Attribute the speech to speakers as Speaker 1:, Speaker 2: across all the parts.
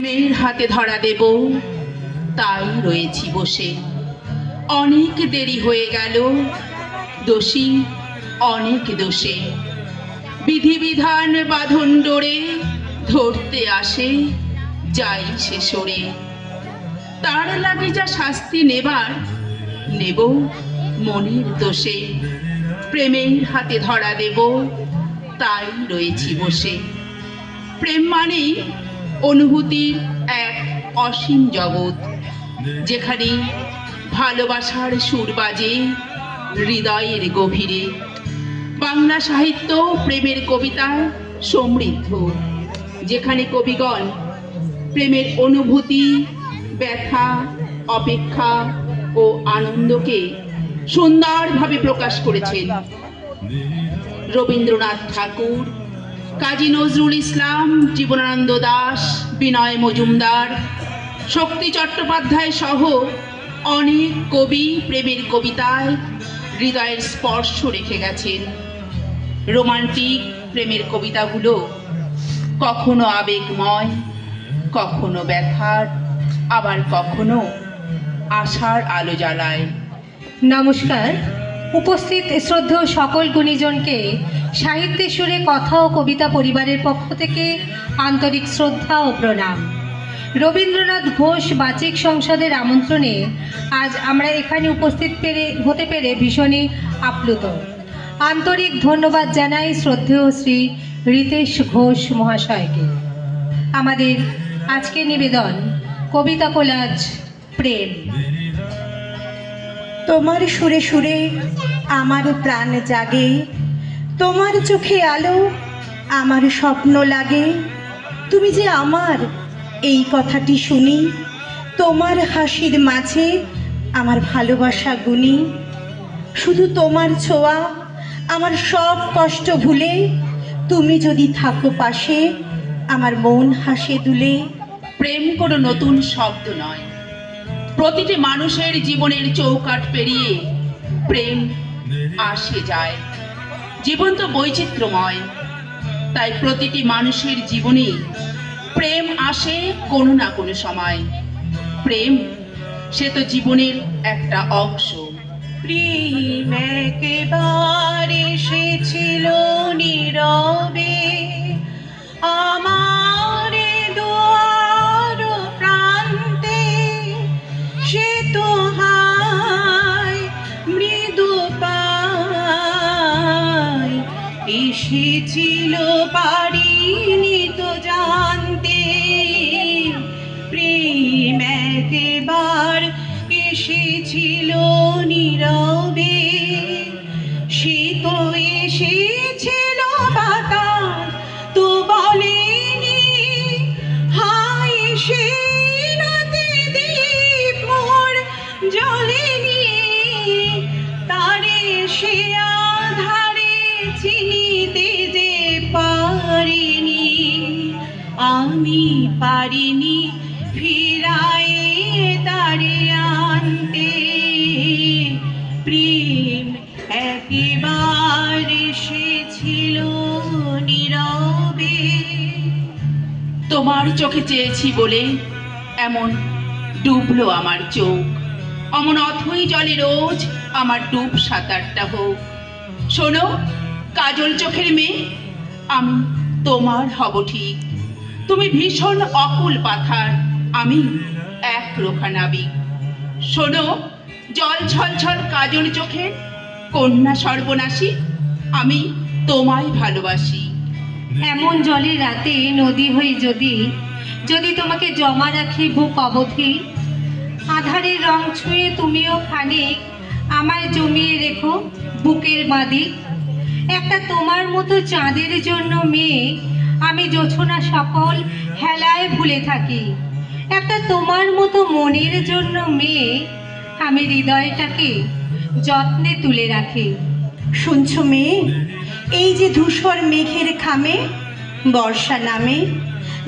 Speaker 1: মেয়ের হাতে ধরা দেব। তাই রয়েছি বসে। অনেক দেরি হয়ে গেল। দোষী অনেক দোষে। বিধিবিধান বাঁধন ডোরে ধরতে আসে, যাই সে সরে। তার লাগে যা শাস্তি নেবার, নেব মনের দোষে। প্রেমের হাতে ধরা দেব, তাই রয়েছি বসে। প্রেম মানেই অনুভূতির এক অসীম জগৎ, যেখানে ভালোবাসার সুর বাজে, হৃদয়ের গভীরে। বাংলা সাহিত্য প্রেমের কবিতায় সমৃদ্ধ, যেখানে কবিগণ প্রেমের অনুভূতি, ব্যথা, অপেক্ষা ও আনন্দকে সুন্দরভাবে প্রকাশ করেছেন। রবীন্দ্রনাথ ঠাকুর কাজী নজরুল ইসলাম, জীবনানন্দ দাস, বিনয় মজুমদার, শক্তি চট্টোপাধ্যায় সহ অনেক কবি, প্রেমের কবিতায় হৃদয়ের স্পর্শ রেখে গেছেন। রোমান্টিক প্রেমের কবিতাগুলো কখনো আবেগময়, কখনো ব্যথার, আবার কখনো আশার আলো জ্বালায়।
Speaker 2: নমস্কার। উপস্থিত শ্রদ্ধেয় সকল গুণীজনকে সাহিত্যের সুরে কথা ও কবিতা পরিবারের পক্ষ থেকে আন্তরিক শ্রদ্ধা ও প্রণাম। রবীন্দ্রনাথ ঘোষ বাচিক সংসদের আমন্ত্রণে আজ আমরা এখানে উপস্থিত পেরে, হতে পেরে ভীষণই আপ্লুত। আন্তরিক ধন্যবাদ জানাই শ্রদ্ধেয় শ্রী রিতেশ ঘোষ মহাশয়কে। আমাদের আজকের নিবেদন কবিতা কোলাজ প্রেম।
Speaker 3: তোমার সুরে সুরে আমার প্রাণ জাগে তোমার চোখে আলো, আমার স্বপ্ন লাগে। তুমি যে আমার এই কথাটি শুনি, তোমার হাসির মাঝে আমার ভালোবাসা গুনি। শুধু তোমার ছোঁয়া, আমার সব কষ্ট ভুলে, তুমি যদি থাকো পাশে, আমার মন হাসে দুলে।
Speaker 1: প্রেম কোনো নতুন শব্দ নয়। প্রতিটি মানুষের জীবনের চৌকাট পেরিয়ে প্রেম আসে যায়। জীবন তো বৈচিত্র্যময়। তাই প্রতিটি মানুষের জীবনে প্রেম আসে কোনো না কোনো সময়। প্রেম, সে তো জীবনের একটা অংশ।
Speaker 3: প্রেম একেবারে এসেছিল নীরবে। আমার এসেছিল পারিনি তো জানতে। প্রেম একেবার এসেছিল নীরবে। সে তো এসেছিল বাতাস, তো বলেনি, হায় সে রাতে দীপ জ্বলেনি তারে সে পারিনি ফিরায়ে তারে আনতে। প্রেম একেবারে এসেছিল নীরবে।
Speaker 1: তোমার চোখে চেয়েছি বলে এমন ডুবলো আমার চোখ। অমন অথই জলে রোজ আমার ডুব সাঁতারটা হোক। শোনো, কাজল চোখের মেয়ে, আমি তোমার হব ঠিক। তুমি ভীষণ অকুল পাথার। আমি এক রোখা নাবিক। শোনো, জল ছল ছল কাজল চোখে, কন্যা সর্বনাশী, আমি তোমায় ভালোবাসি।
Speaker 2: এমন জলে রাতে নদী হই যদি যদি তোমাকে জমা রাখি বুক অবধি, আধারের রং ছুঁয়ে তুমিও খানিক আমায় জমিয়ে রেখো বুকের বাঁদিক একটা তোমার মতো চাঁদের জন্য মেয়ে আমি জোছনা সকল হেলায় ভুলে থাকি। একটা তোমার মতো মনের জন্য মেয়ে আমি হৃদয়টাকে যত্নে তুলে রাখি।
Speaker 3: শুনছো মেয়ে? এই যে ধূসর মেঘের খামে, বর্ষা নামে,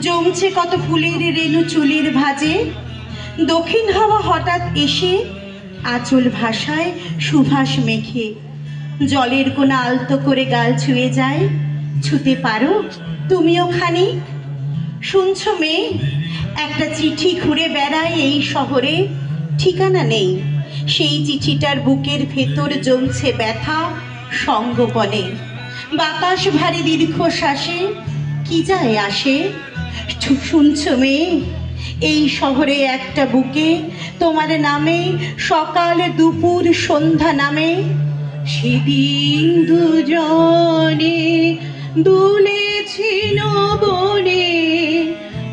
Speaker 3: জমছে কত ফুলের রেণু চুলের ভাজে, দক্ষিণ হাওয়া হঠাৎ এসে আঁচল ভাষায় সুভাষ মেখে জলের কোনা আলতো করে গাল ছুঁয়ে যায়, ছুতে পারো? তুমিও খানি? শুনছো মেয়ে, একটা চিঠি ঘুরে বেড়ায় এই শহরে। ঠিকানা নেই। সেই চিঠিটার বুকের ভেতর জমছে ব্যথা সঙ্গপনে। বাতাস ভারী দীর্ঘশ্বাসে কি যায় আসে? শুনছো মেয়ে, এই শহরে একটা বুকে তোমার নামে সকাল দুপুর সন্ধ্যা নামে। সেদিন দুজনে দুলেছিল বনে,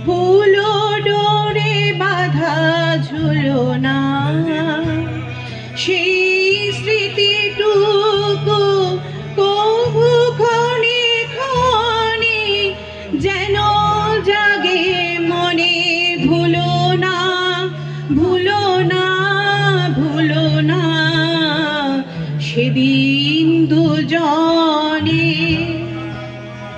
Speaker 3: ফুলো ডোরে বাধা ঝুলনা সেই স্মৃতিটুকু কবু ক্ষণে ক্ষণে যেন জাগে মনে ভুলো না, ভুলো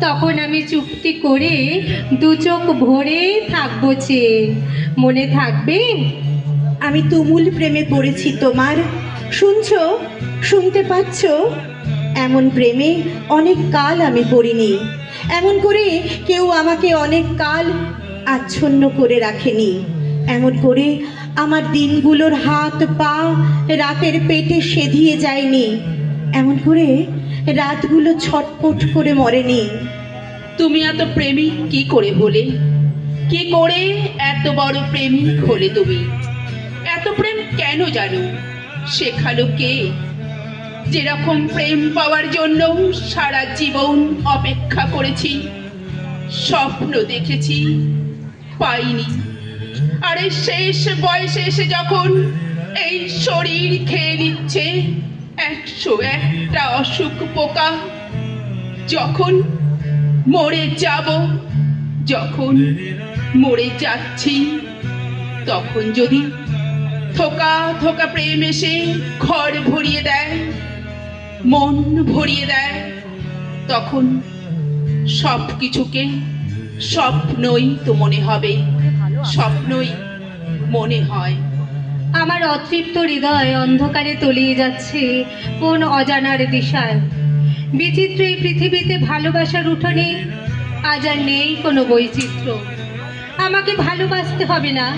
Speaker 2: তখন আমি চুক্তি করে দু চোখ ভরে থাকব চেয়ে মনে থাকবে?
Speaker 3: আমি তুমুল প্রেমে পড়েছি তোমার। শুনছো? শুনতে পাচ্ছ? এমন প্রেমে অনেক কাল আমি পড়িনি। এমন করে কেউ আমাকে অনেক কাল আচ্ছন্ন করে রাখেনি। এমন করে আমার দিনগুলোর হাত পা রাতের পেটে সেধিয়ে যায়নি। এমন করে রাতগুলো ছটপট করে মরেনি।
Speaker 1: তুমি এত প্রেমিক কি করে হলে? কি করে এত বড় প্রেমিক হলে তুমি? এত প্রেম কেন জানো? শেখালো কে? যেরকম প্রেম পাওয়ার জন্য সারা জীবন অপেক্ষা করেছি, স্বপ্ন দেখেছি, পাইনি। আরে শেষ বয়সে এসে যখন এই শরীর খেয়ে নিচ্ছে একশো একটা অসুখ পোকা। যখন মরে যাব, যখন মরে যাচ্ছি, তখন যদি থোকা থোকা প্রেম এসে ঘর ভরিয়ে দেয়, মন ভরিয়ে দেয়, তখন সব কিছুকে স্বপ্নই তো মনে হবে স্বপ্নই মনে হয়।
Speaker 2: আমার অতৃপ্ত হৃদয় অন্ধকারে তলিয়ে যাচ্ছে কোন অজানার দিশায়। বিচিত্র এই পৃথিবীতে ভালোবাসার উঠোনে আজ আর নেই কোনো বৈচিত্র্য। আমাকে ভালোবাসতে হবে না,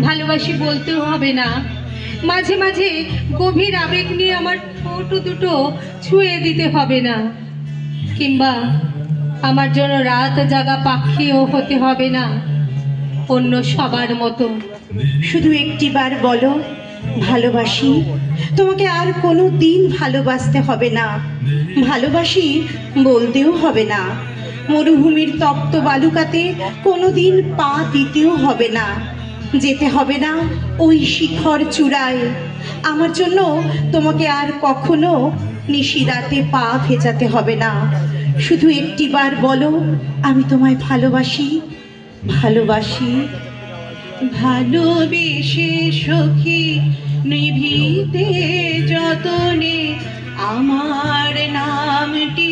Speaker 2: ভালোবাসি বলতেও হবে না। মাঝে মাঝে গভীর আবেগ নিয়ে আমার ঠোঁট দুটো ছুঁয়ে দিতে হবে না। কিংবা আমার জন্য রাত জাগা পাখিও হতে হবে না। অন্য সবার মতো।
Speaker 3: শুধু একটিবার বলো, ভালোবাসি, তোমাকে আর কোনো দিন ভালোবাসতে হবে না। ভালোবাসি বলতেও হবে না। মরুভূমির তপ্ত বালুকাতে কোনো দিন পা দিতেও হবে না। যেতে হবে না ওই শিখর চূড়ায়। আমার জন্য তোমাকে আর কখনো নিশিরাতে পা ভেজাতে হবে না। শুধু একটিবার বলো, আমি তোমায় ভালোবাসি ভালোবাসি ভালোবেসে সখী নিভিতে যতনে আমার নামটি